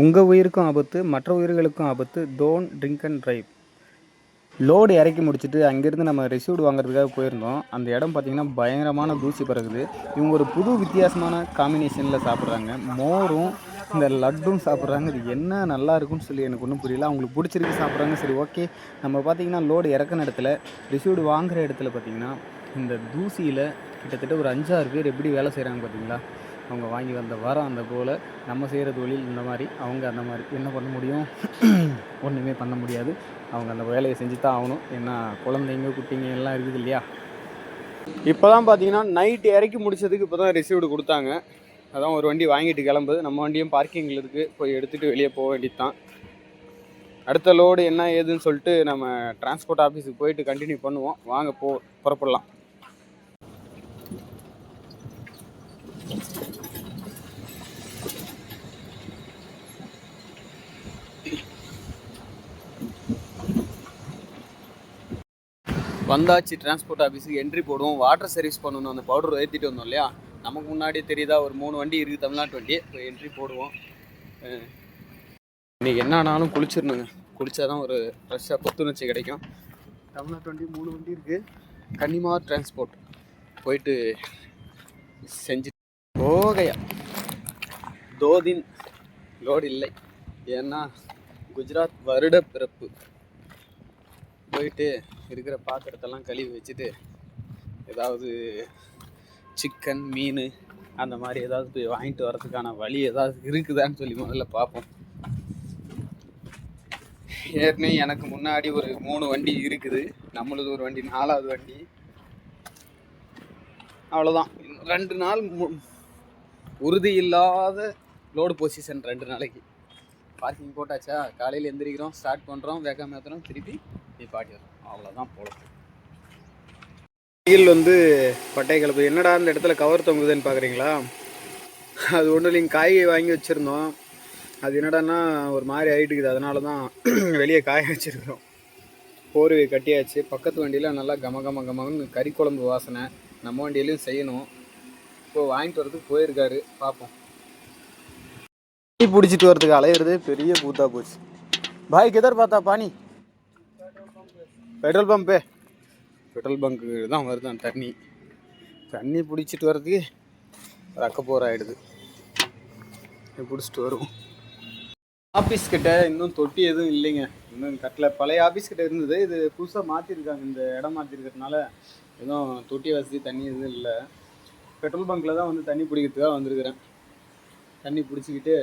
உங்கள் உயிருக்கும் ஆபத்து மற்ற உயிர்களுக்கும் ஆபத்து don't drink and drive load இறக்கி முடிச்சுட்டு அங்கேருந்து நம்ம ரிசீவ்டு வாங்குறதுக்காக போயிருந்தோம். அந்த இடம் பார்த்திங்கன்னா பயங்கரமான தூசி பறகுது இவங்க ஒரு புது வித்தியாசமான காம்பினேஷனில் சாப்பிட்றாங்க. மோரும் இந்த லட்டும் சாப்பிட்றாங்க. இது என்ன நல்லா இருக்கும்னு சொல்லி எனக்கு ஒன்றும் புரியல. அவங்களுக்கு பிடிச்சிருக்கு சாப்பிட்றாங்க. சரி ஓகே நம்ம பார்த்திங்கன்னா லோடு இறக்குன இடத்துல ரிசீவ்டு வாங்குகிற இடத்துல பார்த்திங்கன்னா இந்த தூசியில் கிட்டத்தட்ட ஒரு அஞ்சாறு பேர் எப்படி வேலை செய்கிறாங்க பார்த்தீங்களா அவங்க வாங்கி வந்த வரம் அந்த போல் நம்ம செய்கிற தொழில் இந்த மாதிரி அவங்க அந்த மாதிரி. என்ன பண்ண முடியும்? ஒன்றுமே பண்ண முடியாது. அவங்க அந்த வேலையை செஞ்சு தான் ஆகணும். ஏன்னா குழந்தைங்க குட்டிங்க எல்லாம் இருக்குது இல்லையா? இப்போ தான் பார்த்தீங்கன்னா நைட்டு இறக்கி முடிச்சதுக்கு இப்போ தான் ரிசீவ்டு கொடுத்தாங்க. அதான் ஒரு வண்டி வாங்கிட்டு கிளம்புது. நம்ம வண்டியும் பார்க்கிங்கில் இருக்குது போய் எடுத்துகிட்டு வெளியே போக வேண்டியது தான் அடுத்த லோடு என்ன ஏதுன்னு சொல்லிட்டு நம்ம டிரான்ஸ்போர்ட் ஆஃபீஸுக்கு போயிட்டு கண்டினியூ பண்ணுவோம். வாங்க போ புறப்படலாம். வந்தாச்சு டிரான்ஸ்போர்ட் ஆஃபீஸுக்கு என்ட்ரி போடுவோம் வாட்டர் சர்வீஸ் பண்ணணும் அந்த பவுடர் ஏற்றிட்டு வந்தோம் இல்லையா? நமக்கு முன்னாடியே தெரியுதா ஒரு மூணு வண்டி இருக்குது தமிழ்நாட்டு வண்டி. இப்போ என்ட்ரி போடுவோம். இன்றைக்கி இன்னைக்கு என்ன ஆனாலும் குளிச்சிடணுங்க. குளித்தா தான் ஒரு ஃப்ரெஷ்ஷாக புத்துணர்ச்சி கிடைக்கும். தமிழ்நாட்டு வண்டி மூணு வண்டி இருக்குது கன்னிமார் டிரான்ஸ்போர்ட் போயிட்டு செஞ்சு போகையா. தோதின் லோடு இல்லை. ஏன்னா குஜராத் வருட பிறப்பு. போயிட்டு இருக்கிற பாத்திரத்தெல்லாம் கழுவி வச்சுட்டு ஏதாவது சிக்கன் மீன் அந்த மாதிரி ஏதாவது போய் வாங்கிட்டு வரதுக்கான வழி ஏதாவது இருக்குதான்னு சொல்லி முதல்ல பார்ப்போம். ஏற்கனவே எனக்கு முன்னாடி ஒரு மூணு வண்டி இருக்குது. நம்மளது ஒரு வண்டி நாலாவது வண்டி. அவ்வளோதான் ரெண்டு நாள் மு- உறுதி இல்லாத லோடு பொசிஷன் ரெண்டு நாளைக்கு. பார்க்கிங் போட்டாச்சா? காலையில் எந்திரிக்கிறோம் ஸ்டார்ட் பண்ணுறோம் வேகம் ஏற்றுறோம் திருப்பி நிப்பாட்டிடுறோம் அவ்வளோதான் போகலாம் வெயில் வந்து பட்டை கிளப்பு என்னடா அந்த இடத்துல கவர் தொங்குதுன்னு பார்க்குறீங்களா அது ஒன்றும் இல்லைங்க. காய்கறி வாங்கி வச்சுருந்தோம். அது என்னடான்னா ஒரு மாதிரி ஆகிட்டுக்குது அதனால தான் வெளியே காய வச்சுருக்கிறோம். போர்வை கட்டியாச்சு. பக்கத்து வண்டியில் நல்லா கம கம கமன்னு கறி குழம்பு வாசனை. நம்ம வண்டியிலையும் செய்யணும். இப்போது வாங்கிட்டு வரதுக்கு போயிருக்காரு. பார்ப்போம். டீ பிடிச்சிட்டு வரதுக்கு அலையிறது பெரிய பூத்தா போச்சு. பாய் கிதர் பார்த்தா பானி பெட்ரோல் பம்பு. பெட்ரோல் பங்க்கு தான் வருதான் தண்ணி. தண்ணி பிடிச்சிட்டு வர்றதுக்கு ரக்க போர் ஆகிடுது பிடிச்சிட்டு வருவோம். ஆஃபீஸ் கிட்ட இன்னும் தொட்டி எதுவும் இல்லைங்க. இன்னும் கட்டில். பழைய ஆஃபீஸ் கிட்ட இருந்தது. இது புதுசாக மாற்றிருக்காங்க இந்த இடம் மாற்றிருக்கிறதுனால எதுவும் தொட்டி வசதி தண்ணி எதுவும் இல்லை. பெட்ரோல் பங்க்கில் தான் வந்து தண்ணி பிடிக்கிறதுக்காக வந்திருக்கிறேன். தண்ணி பிடிச்சிக்கிட்டு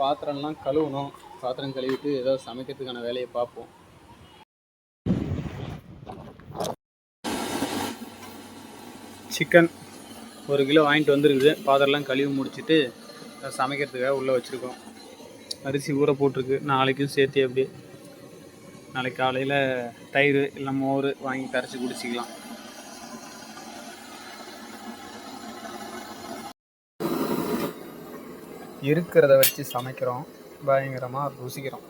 பாத்திரம்லாம் கழுவணும். பாத்திரம் கழுவிட்டு ஏதாவது சமைக்கிறதுக்கான வேலையை பார்ப்போம். சிக்கன் ஒரு கிலோ வாங்கிட்டு வந்துருக்குது. பாத்திரம்லாம் கழுவி முடிச்சுட்டு அதை சமைக்கிறதுக்காக உள்ளே வச்சுருக்கோம். அரிசி ஊற போட்டிருக்கு. நாளைக்கும் சேர்த்து அப்படியே நாளைக்கு காலையில் தயிர் இல்லை மோர் வாங்கி கரைச்சி குடிச்சிக்கலாம். இருக்கிறத வச்சு சமைக்கிறோம். பயங்கரமாக ருசிக்கிறோம்.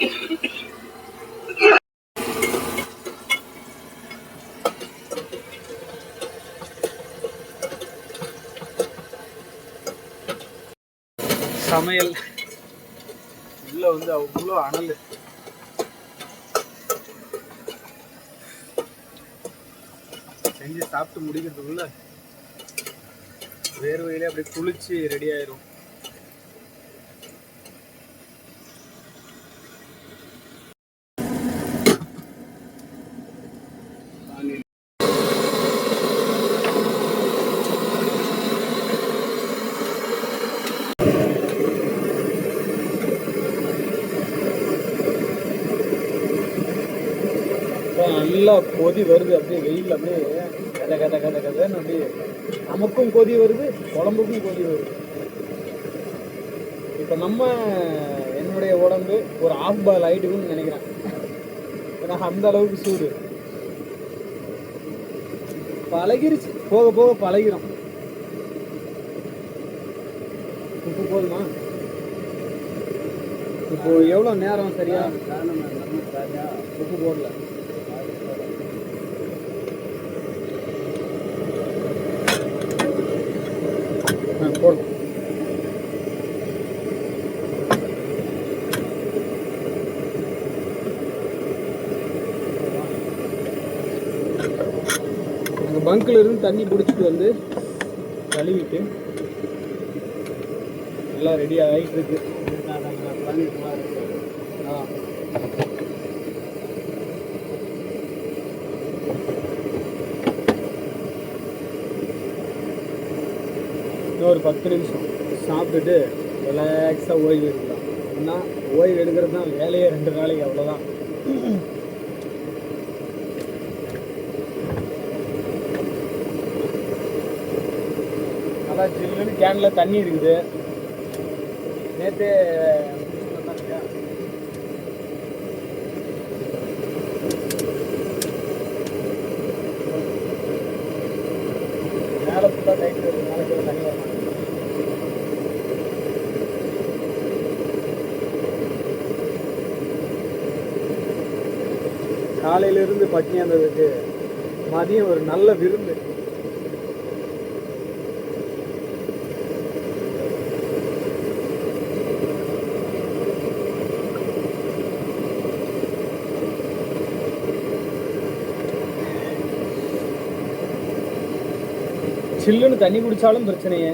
சமையல். உள்ள வந்து அவ்வளோ அனல். செஞ்சு சாப்பிட்டு முடிக்கிறதுக்குள்ள வேர்வையிலே அப்படியே குளிச்சு ரெடி ஆயிரும். நல்லா கொதி வருது அப்படியே வெயில் அப்படியே கதை கதை கதை கதைன்னு அப்படியே நமக்கும் கொதி வருது குழம்புக்கும் கொதி வருது. இப்போ நம்ம என்னுடைய உடம்பு ஒரு ஆஃப் பால் ஆகிட்டுக்குன்னு நினைக்கிறேன். ஏன்னா அந்த அளவுக்கு சூடு. பழகிருச்சு. போக போக பழகிறோம். உப்பு போதுமா? இப்போ எவ்வளோ நேரம் சரியா? உப்பு போடல ஆ, போடு ஒரு பங்க்ல இருந்து தண்ணி பிடிச்சிட்டு வந்து கழுவிட்டு எல்லாம் ரெடி ஆகிட்டு இருக்கு. ஆ இன்னும் ஒரு பத்து நிமிஷம். சாப்பிட்டுட்டு ரிலாக்ஸாக ஓய்வு எடுக்கலாம். ஏன்னா ஓய்வு எடுக்கிறது தான் வேலையே ரெண்டு நாளைக்கு அவ்வளோதான் நல்லா ஜில்லுன்னு கேனில் தண்ணி இருக்குது. நேற்று மேலே ஃபுல்லாக டைட் இருக்கு. மேலே தண்ணி வர காலையிலிருந்து பட்னியாக இருந்ததுக்கு மதியம் ஒரு நல்ல விருந்து. சில்லுன்னு தண்ணி குடித்தாலும் பிரச்சனையே.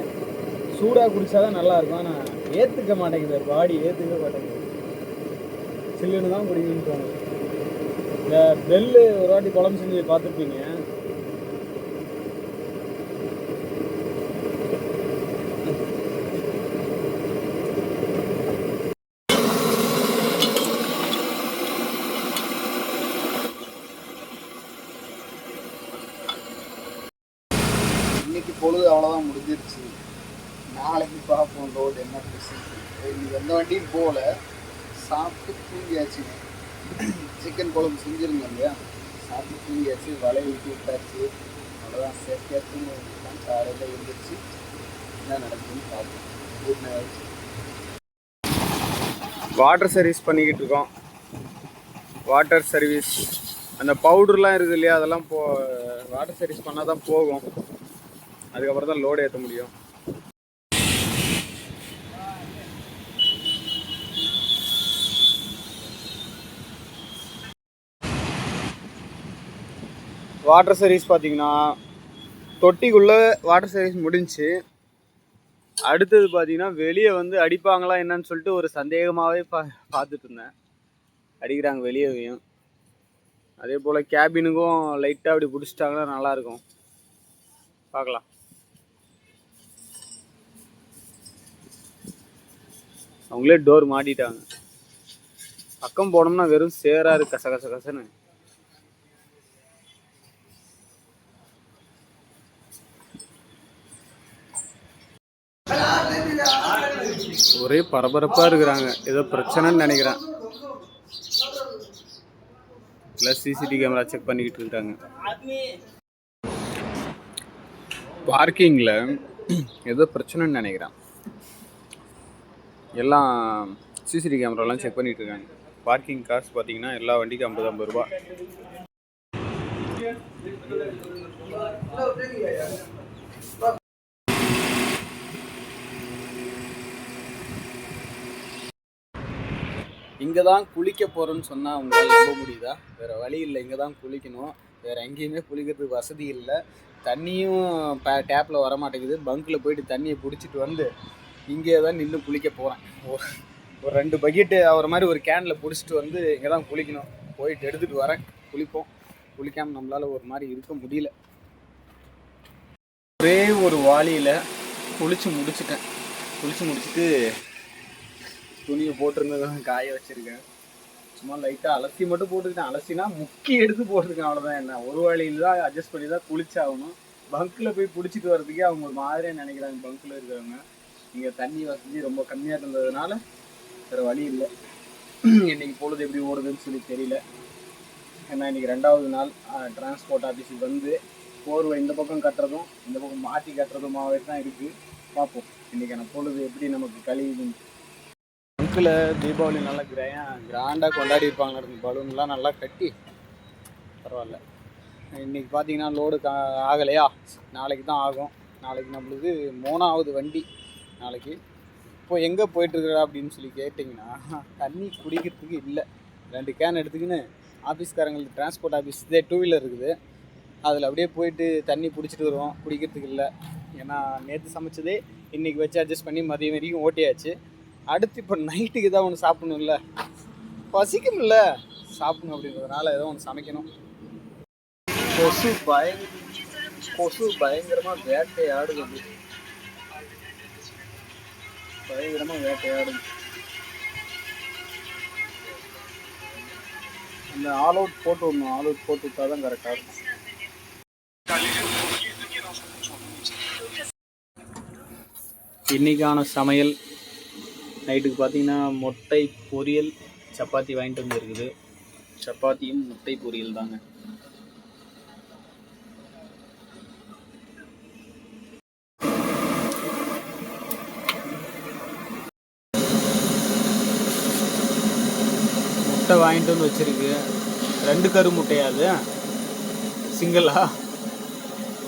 சூடாக குடித்தா தான் நல்லாயிருக்கும். ஆனால் ஏற்றுக்க மாட்டேங்குது. பாடி ஏற்றுக்க மாட்டேங்குது. சில்லுன்னு தான் குடிக்கணும்னு தோணும் இந்த பெல்லு ஒரு வாட்டி குழம்பு செஞ்சு பார்த்துருப்பீங்க இன்னைக்கு பொழுது அவ்வளோதான் முடிஞ்சிருச்சு நாளைக்கு பார்ப்போம் ரோடு என்ன பிரச்சனை இன்னைக்கு எந்த வண்டியும் போகல. சாப்பிட்டு தூங்கியாச்சுங்க சிக்கன் குழம்பு செஞ்சுருந்தோம் இல்லையா? சாப்பிட்டு தூங்கியாச்சு. வலையை ஊற்றி விட்டாச்சு. அவ்வளோதான் சேஃப்டியாக தூங்க வேண்டியதான் காலையில் எழுந்திரிச்சு என்ன நடக்குதுன்னு பார்ப்போம். குட் நைட் வாட்டர் சர்வீஸ் பண்ணிக்கிட்டு இருக்கோம். வாட்டர் சர்வீஸ் அந்த பவுடர்லாம் இருக்குது இல்லையா? அதெல்லாம் போ வாட்டர் சர்வீஸ் பண்ணால் தான் போகும். அதுக்கப்புறம் தான் லோடு ஏற்ற முடியும். வாட்டர் சர்வீஸ் பார்த்தீங்கன்னா தொட்டிக்குள்ளே வாட்டர் சர்வீஸ் முடிஞ்சுச்சு அடுத்தது பார்த்தீங்கன்னா வெளியே வந்து அடிப்பாங்களா என்னன்னு சொல்லிட்டு ஒரு சந்தேகமாகவே பா பார்த்துட்டு இருந்தேன் அடிக்கிறாங்க வெளியேவையும் அதே போல் கேபினுக்கும் லைட்டாக அப்படி பிடிச்சிட்டாங்கன்னா நல்லாயிருக்கும். பார்க்கலாம். அவங்களே டோர் மாட்டிட்டாங்க. பக்கம் போனோம்னா வெறும் சேராக இருக்கு கச கச கசன்னு. ஒரே பரபரப்பாக இருக்கிறாங்க. ஏதோ பிரச்சனைன்னு நினைக்கிறேன். ப்ளஸ் சிசிடிவி கேமரா செக் பண்ணிக்கிட்டு இருக்காங்க. பார்க்கிங்கில் ஏதோ பிரச்சனைன்னு நினைக்கிறேன். எல்லாம் சிசிடிவி கேமராலாம் செக் பண்ணிகிட்டு இருக்காங்க. பார்க்கிங் காசு பார்த்தீங்கன்னா எல்லா வண்டிக்கும் ஐம்பது ஐம்பது ரூபா. இங்கே தான் குளிக்க போகிறோன்னு சொன்னால் உங்களால் நம்ப முடியுதா? வேறு வழி இல்லை இங்கே தான் குளிக்கணும். வேறு எங்கேயுமே குளிக்கிறதுக்கு வசதி இல்லை. தண்ணியும் டேப்பில் வர மாட்டேங்குது பங்க்கில் போயிட்டு தண்ணியை பிடிச்சிட்டு வந்து இங்கே தான் நின்று குளிக்க போகிறேன் ஒரு ரெண்டு பக்கெட்டு அவர் மாதிரி ஒரு கேனில் பிடிச்சிட்டு வந்து இங்கே தான் குளிக்கணும். போயிட்டு எடுத்துகிட்டு வரேன். குளிப்போம். குளிக்காமல் நம்மளால் ஒரு மாதிரி இருக்க முடியல. ஒரே ஒரு வாளியில் குளிச்சு முடிச்சிட்டேன். குளித்து முடிச்சுட்டு துணியை போட்டிருந்ததும் காய வச்சுருக்கேன். சும்மா லைட்டாக அலசி மட்டும் போட்டுக்கிட்டேன். அலசினா முக்கி எடுத்து போட்டிருக்கேன். அவ்வளோதான் என்ன. ஒரு வழியில் தான் அட்ஜஸ்ட் பண்ணி தான் குளிச்சாகணும். பங்க்கில் போய் பிடிச்சிட்டு வர்றதுக்கே அவங்க ஒரு மாதிரியாக நினைக்கிறாங்க பங்க்கில் இருக்கிறவங்க. இங்கே தண்ணி வசதி ரொம்ப கம்மியாக இருந்ததுனால வேறு வழி இல்லை. இன்னைக்கு பொழுது எப்படி ஓடுதுன்னு சொல்லி தெரியல. ஏன்னா இன்னைக்கு ரெண்டாவது நாள் டிரான்ஸ்போர்ட் ஆஃபீஸுக்கு வந்து போர்வை இந்த பக்கம் கட்டுறதும் இந்த பக்கம் மாற்றி கட்டுறதுமாகவே தான் இருக்குது பார்ப்போம். இன்றைக்கான பொழுது எப்படி நமக்கு கழிவுதுன்னு அங்கிள் தீபாவளி நல்லா கிரா கிராண்டாக கொண்டாடி இருப்பாங்க. பலூன்லாம் நல்லா கட்டி. பரவாயில்ல. இன்னைக்கு பார்த்தீங்கன்னா லோடு கா ஆகலையா? நாளைக்கு தான் ஆகும். நாளைக்கு நம்மளுக்கு மூணாவது வண்டி. நாளைக்கு இப்போ எங்கே போயிட்டுருக்குறா அப்படின்னு சொல்லி கேட்டிங்கன்னா தண்ணி குடிக்கிறதுக்கு இல்லை. ரெண்டு கேன் எடுத்துக்கின்னு ஆஃபீஸ்காரங்களுக்கு டிரான்ஸ்போர்ட் ஆஃபீஸ் இதே டூ வீலர் இருக்குது. அதில் அப்படியே போயிட்டு தண்ணி பிடிச்சிட்டு வருவோம். குடிக்கிறதுக்கு இல்லை. ஏன்னா நேற்று சமைச்சதே இன்றைக்கி வச்சு அட்ஜஸ்ட் பண்ணி மதியம் வரைக்கும் ஓட்டியாச்சு. அடுத்து இப்போ நைட்டுக்கு ஏதாவது ஒன்று சாப்பிடணும்ல? பசிக்கும்ல? சாப்பிடணும் அப்படின்றதுனால ஏதோ ஒன்று சமைக்கணும். கொசு பய கொசு பயங்கரமாக வேட்டையாடுது. அது பயங்கரமாக வேட்டையாடுது. அந்த ஆல் அவுட் போட்டு விடணும். ஆல் அவுட் போட்டு விட்டா தான் கரெக்டாக இருக்கும். இன்னைக்கான சமையல் நைட்டுக்கு பார்த்தீங்கன்னா முட்டை பொரியல் சப்பாத்தி வாங்கிட்டு வந்துருக்குது. சப்பாத்தியும் முட்டை பொரியல் தாங்க. முட்டை வாங்கிட்டு வந்து வச்சிருக்கு. ரெண்டு கரு முட்டையாது சிங்கிளா?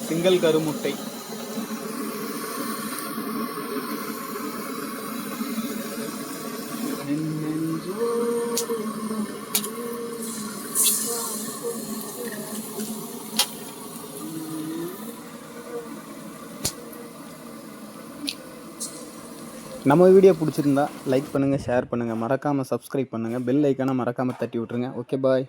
சிங்கிள் கரு முட்டை. நம்ம வீடியோ பிடிச்சிருந்தா லைக் பண்ணுங்கள் ஷேர் பண்ணுங்கள் மறக்காமல் சப்ஸ்கிரைப் பண்ணுங்கள் பெல் ஐக்கானை மறக்காமல் தட்டி விட்ருங்க ஓகே பாய்